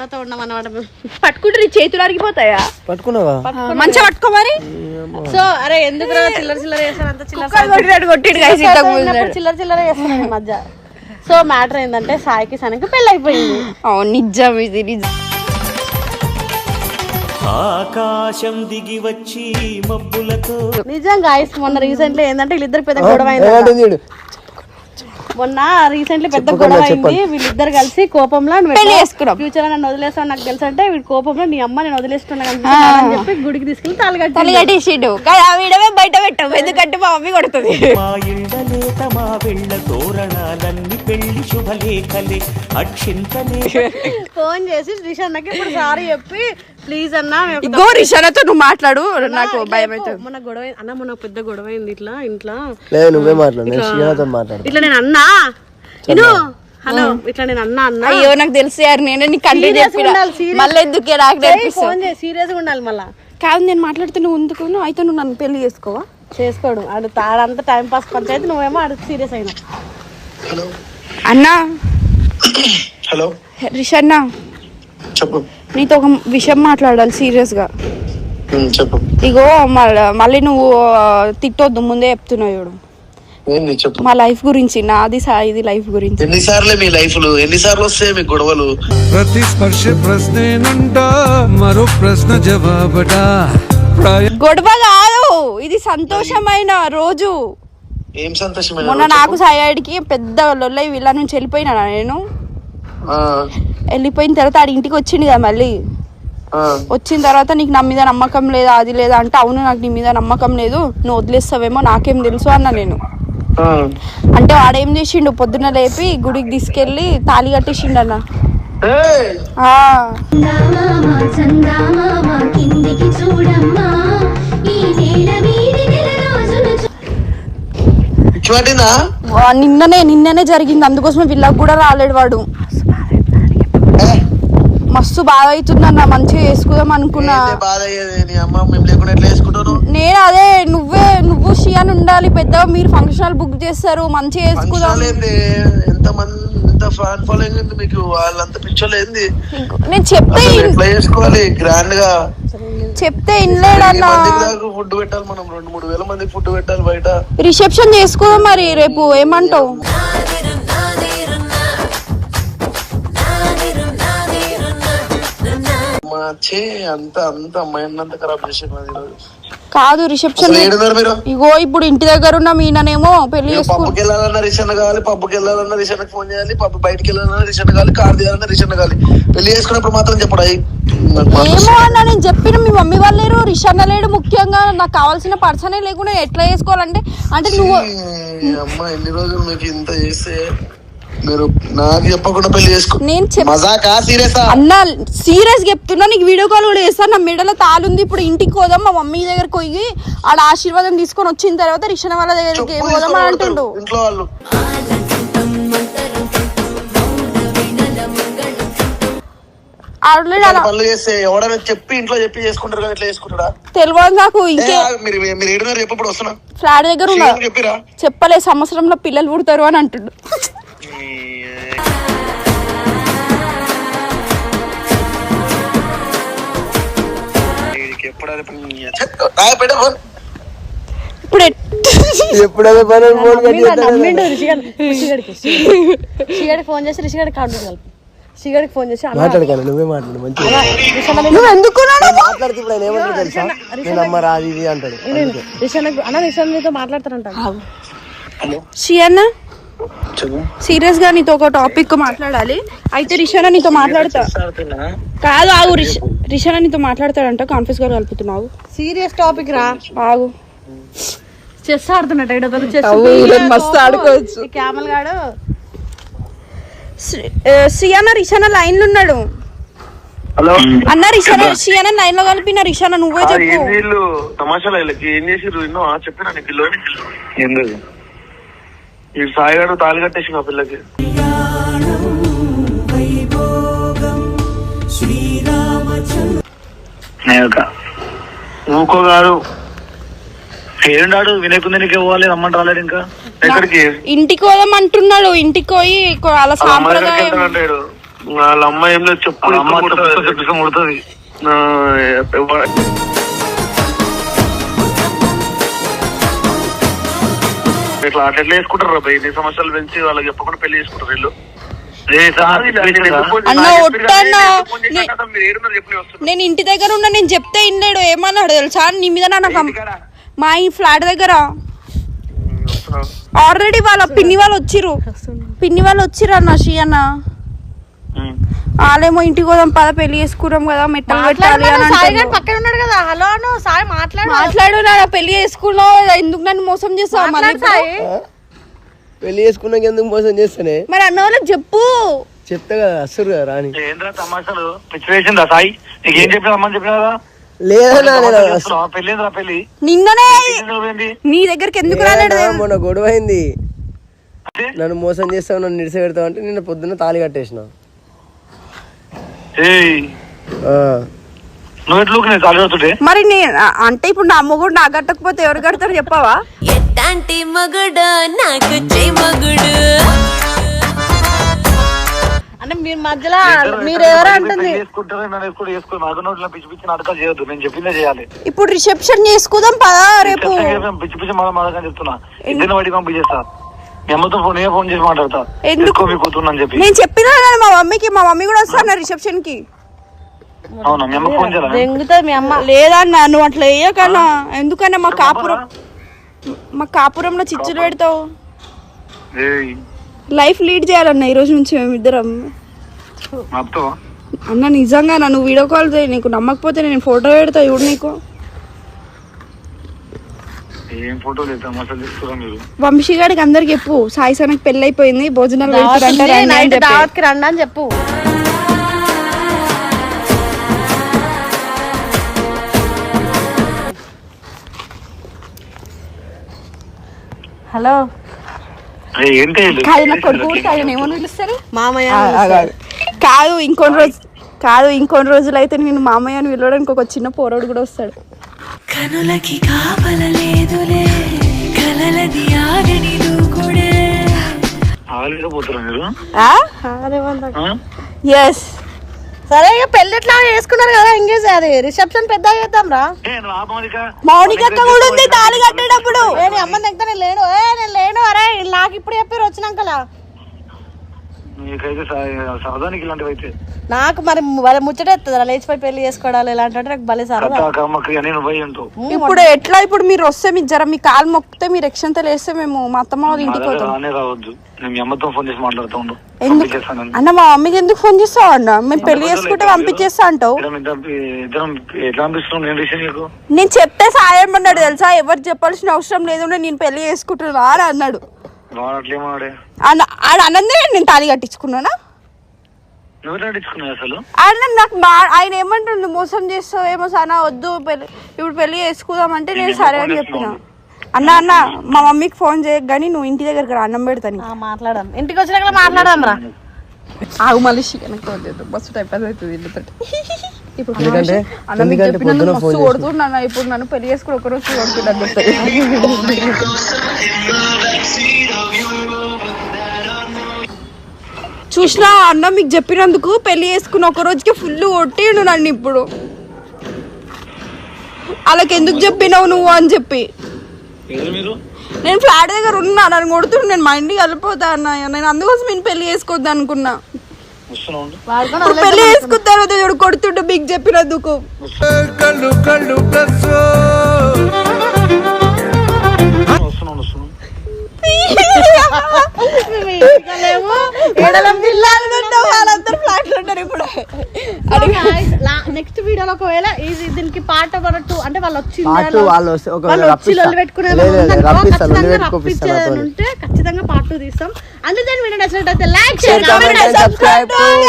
గొడవతో ఉన్నాం అన్నమాట మేము పట్టుకుంటే నీ చేతులు అరిగిపోతాయా? పట్టుకున్నావా? మంచిగా పట్టుకో మరి. సో అరే ఎందుకు చిల్లర చిల్లర చేస్తారు అంత చిల్లర కొట్టిడు చిల్లర చిల్లర చేస్తున్నాం ఈ మధ్య. సో మ్యాటర్ ఏంటంటే సాయికి సనకి పెళ్ళి అయిపోయింది అవును నిజం ఇది నిజం. ఆకాశం దిగి వచ్చి మబ్బులతో నిజం గాయస్ మొన్న రీసెంట్లీ ఏంటంటే వీళ్ళిద్దరు పెద్ద గొడవ మొన్న రీసెంట్లీ పెద్ద గొడవ అయింది. వీళ్ళిద్దరు కలిసి కోపంలో పెళ్ళి చేసుకున్నాం. ఫ్యూచర్ నన్ను వదిలేస్తావు నాకు తెలుసు అంటే వీడి కోపంలో నీ అమ్మ నేను వదిలేస్తున్నా అని చెప్పి గుడికి తీసుకెళ్ళి కానీ ఆ వీడమే బయట పెట్టావు ఎందుకంటే మా మమ్మీ కొడుతుంది. మా ఇళ్ళ లేత మా వెళ్ళ తోరణాలన్నీ పెళ్ళి శుభలేఖలే. అక్షింతలే ఫోన్ చేసి రిషన్నకి ఇప్పుడు సారీ చెప్పి ప్లీజ్ అన్న ఇగో రిషానతో నువ్వు మాట్లాడు. నాకు భయం అవుతుంది. మొన్న గొడవ. అన్న మొన్న పెద్ద గొడవ అయింది ఇట్లా ఇంట్లో. లేదు నువ్వే మాట్లాడు. నేను మాట్లాడు ఇట్లా నేను అన్నా. ఇను. హలో ఇట్లా నేను అన్నా అన్నా. అయ్యో నాకు తెలుసు యారు నేనే నీకు కంటిన్యూ Serious చెప్పిన. మళ్ళీ ఎందుకే నాకు ఫోన్ చేసి సీరియస్గా ఉండాలి మళ్ళా. కాదు నేను మాట్లాడుతూ నువ్వు ఎందుకు అయితే నువ్వు నన్ను పెళ్ళి చేసుకోవా? చేసుకోడు. ఆడు తాడంతా టైం పాస్ పంచాయతీ నువ్వేమో ఆడు సీరియస్ అయినా. అన్నా. హలో. రిషన్న. చెప్పు. నీతో ఒక విషయం మాట్లాడాలి సీరియస్గా ఉమ్, చెప్పు. ఇగో మళ్ళ- మళ్ళీ నువ్వు తిట్టొద్దు ముందే చెప్తున్నావు చూడు. మా లైఫ్ గురించి నాది సాయిది లైఫ్ గురించి. ఎన్నిసార్లు మీ లైఫ్లో ఎన్నిసార్లు వస్తాయి మీ గొడవలు? ప్రతి స్పర్శ ప్రశ్నేనంట మరో ప్రశ్న జవాబట. గొడవ కాదు ఇది సంతోషమైన రోజు. ఏం సంతోషమైన మొన్న నాకు సాయిడికి పెద్ద లొల్లై వీళ్ళ నుంచి వెళ్ళిపోయినా నేను. ఆ, వెళ్ళిపోయిన తర్వాత ఆడి ఇంటికి వచ్చింది కదా మళ్ళీ. ఆ, వచ్చిన తర్వాత నీకు నా మీద నమ్మకం లేదా అది లేదా అంటే అవును నాకు నీ మీద నమ్మకం లేదు నువ్వు వదిలేస్తావేమో నాకేం తెలుసు అన్న నేను. అంటే వాడేం చేసిండు? పొద్దున్న లేపి గుడికి తీసుకెళ్ళి తాళి కట్టేసిండు అన్న. ఏయ్, ఆ, చందామామ చందామామ కిందికి చూడమ్మా ఈ నేల మీది నెల రోజులు చూ- పిచ్చి పట్టిందా వా, నిన్ననే నిన్ననే జరిగింది. అందుకోసమే వీళ్ళకి కూడా రాలేడు వాడు. మస్తు బాధ అవుతుందన్న మంచిగా చేసుకుందాం అనుకున్నా. నేను అదే నువ్వే నువ్వు షియాన్ ఉండాలి పెద్దగా మీరు ఫంక్షన్ హాల్ బుక్ చేస్తారు మంచిగా చేసుకుందాం. మంది నేను చెప్తే చేసుకోవాలి? గ్రాండ్గా చెప్తే ఇన్లేడన్న ఫుడ్ పెట్టాలి మనం. రెండు మూడు వేల మందికి ఫుడ్ పెట్టాలి బయట. రిసెప్షన్ చేసుకుందాం మరి రేపు ఏమంటావు? చే అంత అంత మైండ్ అంతా ఖరాబ్ ఈరోజు. కాదు రిసెప్షన్ ఇగో ఇప్పుడు ఇంటి దగ్గర ఉన్న మీననేమో పెళ్ళి పబ్బుకి వెళ్ళాలన్నా రిషన్ కావాలి పబ్బుకి వెళ్ళాలన్నా రిషన్కి ఫోన్ చేయాలి పబ్బు బయటికి వెళ్ళాలన్నా రిషన్ కావాలి కార్ తీయాలన్నా రిషన్ కావాలి. పెళ్ళి చేసుకున్నప్పుడు మాత్రం చెప్పడు ఏమో అన్న నేను చెప్పిన మీ మమ్మీ వాళ్ళు లేరు రిషన్న లేడు ముఖ్యంగా. నాకు కావాల్సిన పర్సనే లేకుండా ఎట్లా చేసుకోవాలంటే అంటే నువ్వు అమ్మ ఎన్ని రోజులు మీకు ఇంత చేస్తే మీరు నాకు చెప్పకుండా పెళ్ళి చేసుకో. నేను చెప్ మజాకా? సీరియసా అన్న సీరియస్ చెప్తున్నా నీకు వీడియో కాల్ కూడా చేస్తాను నా మెడలో తాలుంది ఇప్పుడు ఇంటికి పోదాం మా మమ్మీ దగ్గరికి పోయి ఆడ ఆశీర్వాదం తీసుకొని వచ్చిన తర్వాత రిషణ వాళ్ళ దగ్గరికి చెప్పు పోదాం అని అంటుండు. ఇంట్లో వాళ్ళు. ఆల్రెడీ అలా. పనులు చేస్తే ఎవడైనా చెప్పి ఇంట్లో చెప్పి చేసుకుంటారు కానీ ఇట్లా చేసుకుంటాడా? తెలియదు నాకు ఏ, ఇంకే. మీరు మీరు ఏడున్నారు ఎప్పుడు వస్తున్నా. ఫ్లాట్ దగ్గర చెప్పిరా? చెప్పలే సంవత్సరంలో పిల్లలు పుడతారు అని అంటుండు. ఇప్పుడు ఎప్పుడైనా పని ఫోన్ నమ్మిండు, నమ్మిండు రిషిగడ్ ఫోన్ చేసి ఫోన్ చేసి నువ్వే మాట్లాడు మంచి నువ్వు ఎందుకు మాట్లాడితే ఇప్పుడు ఆయన ఏమంటాడు తెలుసా నేను అమ్మ రాది ఇది అంటాడు రిషన్ అన్న రిషన్ మీతో మాట్లాడతారంట షియన్న చెప్పు. సీరియస్గా నీతో ఒక టాపిక్ మాట్లాడాలి. అయితే రిషానా నీతో మాట్లాడతా. కాదు ఆగు రిష్ రిషానా నీతో మాట్లాడతాడంట. కాన్ఫరెన్స్ గారు కలుపుతున్నావు. సీరియస్ టాపిక్ రా. ఆగు. చెస్ ఆడుతున్నట్టు ఇక్కడ చెస్ మస్తు ఆడుకోవచ్చు. క్యామల్ గాడు. సియానా రిషానా లైన్లో ఉన్నాడు. హలో. అన్న రిషానా షియానా లైన్లో కలిపిన రిషానా నువ్వే చెప్పు. తమాషాలు ఏం చెప్పినా ఎందుకు ఈ సాయిగాడు తాళి కట్టేసి ఆ పిల్లకి. ఊకో గారు ఏడున్నాడు వినయకుందనికి ఇవ్వాలి రమ్మంట రాలేడు ఇంకా? ఎక్కడికి? ఇంటికి పోదాం అంటున్నాడు ఇంటికి పోయి కొ- అలా వాళ్ళ అమ్మ దగ్గరికి సాంప్రదాయం వెళ్తానంటాడు వాళ్ళ అమ్మ ఏం లేదు చెప్పు అమ్మ చెప్పు ఇట్లా అట్లా వేసుకుంటారు రా ఎన్ని సంవత్సరాలు పెంచి వాళ్ళకి చెప్పకుండా పెళ్ళి చేసుకుంటారు వీళ్ళు? నేను ఇంటి దగ్గర ఉన్నా నేను చెప్తే ఇన్నాడు ఏమన్నాడు తెలుసా? నీ మీద నాకు మా ఈ ఫ్లాట్ దగ్గర. ఆల్రెడీ వాళ్ళ పిన్ని వాళ్ళు వచ్చిర్రు. పిన్ని వాళ్ళు వచ్చిర్రు అన్న షీ అన్న. వాళ్ళేమో ఇంటికి పోదాం పద పెళ్ళి చేసుకున్నాం కదా మెట్టలు పెట్టాలి అని. పక్కన ఉన్నాడు కదా హలో అను సాయి మాట్లాడు. మాట్లాడు నా పెళ్ళి చేసుకున్నావు ఎందుకు నన్ను మోసం చేస్తావు? పెళ్ళి చేసుకున్నాక ఎందుకు మోసం చేస్తానే? మరి అన్న వాళ్ళకి చెప్పు. చెప్తా కదా అసలు కదా రాని. ఏంద్రా తమాషాలు? పిచ్చి వేసిందా సాయి? నీకేం చెప్పిన అమ్మని చెప్పినా కదా? లేదన్నా? పెళ్ళి నిన్ననే నీ దగ్గరికి ఎందుకు మొన్న గొడవ అయింది? నన్ను మోసం చేస్తావు నన్ను నిడిస పెడతావు అంటే నిన్న పొద్దున్న తాళి కట్టేసిన. నువ్వు ఎట్లా నేను మరి నే అంటే ఇప్పుడు నా మొగుడు నాకు కట్టకపోతే ఎవరు కడతారు చెప్పావా? ఎట్టాంటి మగుడు? నాకు చే మగుడు. అంటే మీరు మధ్యలో మీరు ఎవరు అంటుంది? పిచ్చి పిచ్చి నాటకాలు చేయొద్దు. నేను చెప్పిందే చేయాలి. ఇప్పుడు రిసెప్షన్ చేసుకుందాం పదా రేపు. పిచ్చి పిచ్చి మళ్ళీ మాటకని చెప్తున్నా. ఇద్దరిని వాడికి పంపించేస్తా. ఫోన్ ఏ ఫోన్ చేసి మాట్లాడతా? ఎందుకు? చెప్పి. నేను చెప్పినా కదా మా మమ్మీకి మా మమ్మీ కూడా వస్తాను రిసెప్షన్కి అవునా? మీ అమ్మకి ఫోన్ చేయాలా? దెంగుతుంది మీ అమ్మ. లేదన్నా నువ్వు అట్లా వేయకన్నా. ఎందుకన్నా మా కాపురం మా కాపురంలో చిచ్చులు పెడతావు? ఏయ్ లైఫ్ లీడ్ చేయాలన్న ఈ రోజు నుంచి మేము ఇద్దరం. అత్తో అన్న నిజంగా నా నువ్వు వీడియో కాల్ చేయి. నీకు నమ్మకపోతే నేను ఫోటో పెడతా చూడు నీకు. ఏం ఫోటో లేదు అసలు తీసుకురా మీరు. వంశీ గారికి అందరికి చెప్పు సాయి సనకి పెళ్ళి అయిపోయింది భోజనాలు పెడతారంట రండి అని నైట్ చెప్పి. దావత్కి రండి అని చెప్పు. హలో? కాదు నా కొడుకు కూడా కాదు ఏమని పిలుస్తారు. మామయ్య కాదు ఇంకొన్ని రోజు కాదు ఇంకొన్ని రోజులు అయితే నేను మామయ్య అని పిలవడానికి ఒక చిన్న పోరోడు కూడా వస్తాడు. కనులకి కాపలలేదులే. కలలది ఆగని దూకుడే మీరు? ఎస్ సరే ఇక పెళ్ళి ఎట్లా చేసుకున్నారు కదా ఎంగేజ్ అది రిసెప్షన్ పెద్ద చేద్దాం రా. మౌనిక. అక్క కూడా ఉంది తాళి కట్టేటప్పుడు. అమ్మ దగ్గర లేను. ఏ నేను లేను. అరే నాకు ఇప్పుడు చెప్పారు వచ్చినాకలా నీకైతే సా- సరదానికి ఇలాంటివి అయితే నాకు మరి వాళ్ళ ముచ్చటేస్తుంది లేచిపోయి పెళ్ళి చేసుకోవడాలి ఇలాంటి అంటే నాకు భలే ఇప్పుడు ఎట్లా ఇప్పుడు మీరు వస్తే మీరు జర మీ కాలు మొక్కితే మీరు ఎక్షంతలు వేస్తే మేము మా అత్తమ్మ వాళ్ళ మా ఇంటికి పోతాం మీ అన్న మా మమ్మీకి ఎందుకు ఫోన్ చేస్తావు అన్న? మేము పెళ్ళి చేసుకుంటే పంపించేస్తా అంటావు. నేను చెప్తే సాయం అన్నాడు తెలుసా? ఎవరు చెప్పాల్సిన అవసరం లేదు నేను పెళ్ళి చేసుకుంటున్నా అని అన్నాడు. ఆడ అనందే నేను తాళి కట్టించుకున్నానా? అసలు? ఆయన నాకు ఆయన ఏమంటుండు మోసం చేస్తావు ఏమో సానా వద్దు ఇప్పుడు పెళ్ళి చేసుకుందాం అంటే నేను సరే అని చెప్పిన. అన్న అన్న మా మమ్మీకి ఫోన్ చేయకు కానీ నువ్వు ఇంటి దగ్గరికి రా అన్నం పెడతాను మాట్లాడదాం. ఇంటికి వచ్చినాక మాట్లాడదాం రా. ఆగు మళ్ళీ చికెన్ ఫోన్ చేద్దాం. మస్తు టైం పాస్ అవుతుంది ఇప్పుడు అన్న మీకు చెప్పినందుకు మస్తు ఇప్పుడు నన్ను పెళ్ళి చేసుకుని ఒక రోజు కొడుతున్నాను చూసినా అన్న మీకు చెప్పినందుకు పెళ్ళి చేసుకుని ఒక రోజుకి ఫుల్ కొట్టిండు నన్ను ఇప్పుడు. వాళ్ళకి ఎందుకు చెప్పినావు నువ్వు అని చెప్పి. నేను ఫ్లాట్ దగ్గర ఉన్నా నన్ను కొడుతుండు నేను మా ఇంటికి వెళ్ళిపోతా అన్న. నేను అందుకోసం నేను పెళ్ళి చేసుకోవద్దు అనుకున్నా. పెళ్ళి చేసుకున్న తర్వాత చూడు కొడుతుండు మీకు చెప్పినందుకు. కళ్ళు కళ్ళు వాళ్ళందరూ ఫ్లాట్లో ఉంటారు ఇప్పుడు. నెక్స్ట్ వీడియోలో ఒకవేళ ఇది దీనికి పాట పడట్టు అంటే వాళ్ళు వచ్చి వాళ్ళు వచ్చి. లొల్లి పెట్టుకునే. ఉంటే ఖచ్చితంగా పార్ట్ టూ తీస్తాం. అందుకని వీడియో నచ్చినట్టయితే లైక్ Share, comment and చేయండి subscribe to Gully